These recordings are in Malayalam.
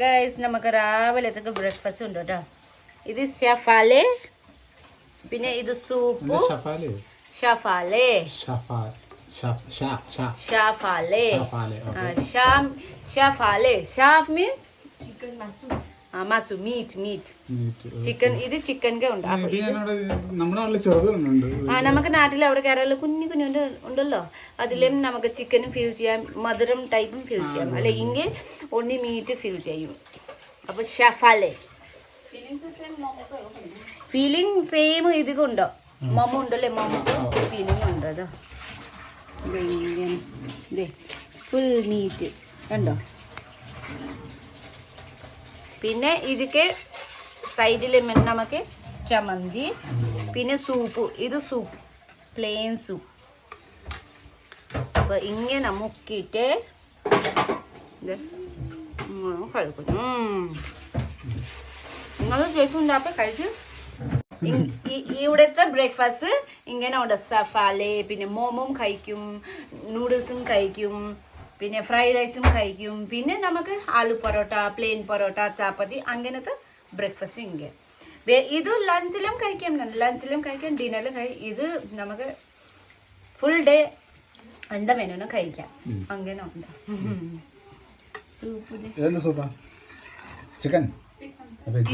ഗൈസ് നമുക്ക് രാവിലത്തേക്ക് ബ്രേക്ക്ഫാസ്റ്റ് ഉണ്ട് കേട്ടോ. ഇത് ഷഫാലെ പിന്നെ ഇത് സൂപ്പ് എന്താ ഷഫാൽ ഷഫാലെ ഷഫാ ഷഫ് ഷാ ഷാ ഷഫാലെ ഷഫാലെ ആ, മസു മീറ്റ് മീറ്റ് ചിക്കൻ ഇത് ചിക്കന്റെ ഉണ്ട്. ആ നമുക്ക് നാട്ടിൽ അവിടെ കേരളത്തിൽ കുഞ്ഞു കുഞ്ഞു ഉണ്ടല്ലോ. അതിലും നമുക്ക് ചിക്കനും ഫീൽ ചെയ്യാം മധുരം ടൈപ്പും ഫീൽ ചെയ്യാം. അല്ലെങ്കിൽ ഇങ്ങനെ ഒന്നി മീറ്റ് ഫീൽ ചെയ്യും. അപ്പൊ ഷഫാലെ. ഫീലിംഗ് സെയിം ഇതിക്കുണ്ടോ മമ്മ ഉണ്ടല്ലേ മമ്മക്ക് ഫീലിംഗ് ഉണ്ട് അതോ? ഫുൾ മീറ്റ് കണ്ടോ? പിന്നെ ഇതിക്ക് സൈഡിൽ നമുക്ക് ചമ്മന്തി പിന്നെ സൂപ്പ് ഇത് സൂപ്പ് പ്ലെയിൻ സൂപ്പ് അപ്പൊ ഇങ്ങനെ മുക്കിയിട്ട് ഇത് നിങ്ങൾ ചേച്ചി ഉണ്ടാക്കി കഴിച്ചു. ഇവിടുത്തെ ബ്രേക്ക്ഫാസ്റ്റ് ഇങ്ങനെ ഉണ്ട്? സഫാലെ പിന്നെ മോമോം കഴിക്കും നൂഡിൽസും കഴിക്കും. പിന്നെ ഫ്രൈഡ് റൈസും കഴിക്കും. പിന്നെ നമുക്ക് ആലു പൊറോട്ട പ്ലെയിൻ പൊറോട്ട ചാപ്പത്തി അങ്ങനത്തെ ബ്രേക്ക്ഫാസ്റ്റ് ഇങ്ങനെ. ഇത് ലഞ്ചിലും കഴിക്കാം. ലഞ്ചിലും കഴിക്കാം. ഡിന്നറിലും കഴിക്കാം ഇത് നമുക്ക് ഫുൾ ഡേ എന്താ മെനുവിനും കഴിക്കാം. അങ്ങനെ ഉണ്ട്. സൂപ്പാ ചിക്കൻ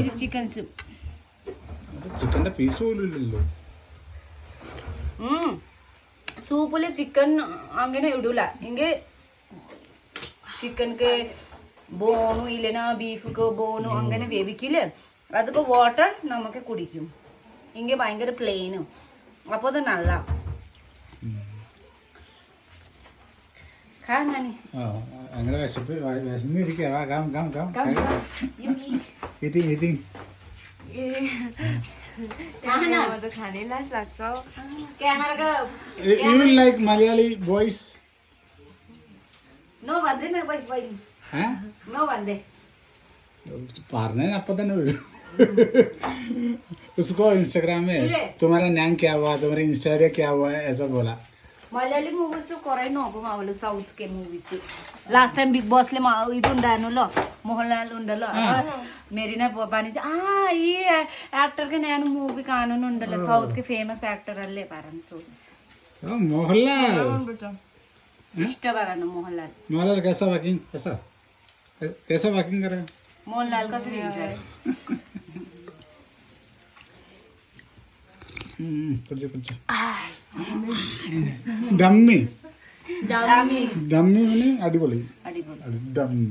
ഇത് ചിക്കൻ സൂപ്പ് ചിക്കന്റെ പീസ് പോലും ഇല്ലല്ലോ. സൂപ്പിൽ ചിക്കൻ അങ്ങനെ ഇടൂല. എങ്കിൽ ചിക്കൻക്ക് ബോണു ഇല്ലനാ ബീഫ്ക്ക് ബോണു അങ്ങനെ വേവിക്കില്ലേ? അതൊക്കെ വാട്ടർ നമുക്ക് കുടിക്കും. ഇങ്ങനെ ഭയങ്കര പ്ലെയിനും അപ്പോൾ അത് നല്ല. അങ്ങനെ. വിശപ്പ് വ- വിശന്നിരിക്കുക വാ come come come Come, come. You eat. Eating eating Camera ka. You will like Malayali boys No, vande na, wait, wait. ഏ No, vande. പറഞ്ഞ അപ്പൊ തന്നെ വരും उसको इंस्टाग्राम में इले। तुम्हारा नाम क्या हुआ तुम्हारा इंस्टा आईडी क्या हुआ है ऐसा बोला മലയാളി മൂവീസ് കുറെ നോക്കും അവള് south K movies last time big ബോസിലെ ഇതുണ്ടായിരുന്നല്ലോ Mohanlal ഉണ്ടല്ലോ അപ്പൊ മെരീന പണിച്ച് ആ ഈ ആക്ടർക്ക് ഞാൻ മൂവി കാണുന്നുണ്ടല്ലോ സൗത്ത് കെ ഫേമസ് ആക്ടർ അല്ലേ പറഞ്ഞു ചോദിച്ചു ओ, मोहनलाल ഇഷ്ടമാണ് മോഹൻലാൽ मोहनलाल कैसा वॉकिंग कैसा कैसा वॉकिंग कर रहा है മോഹൻലാൽ का सीरीज है हम्म, कुछ कुछ ഡമ്മി ഡാമി ഡമ്മി മീന് അടിപൊളി അടിപൊളി ഡമ്മി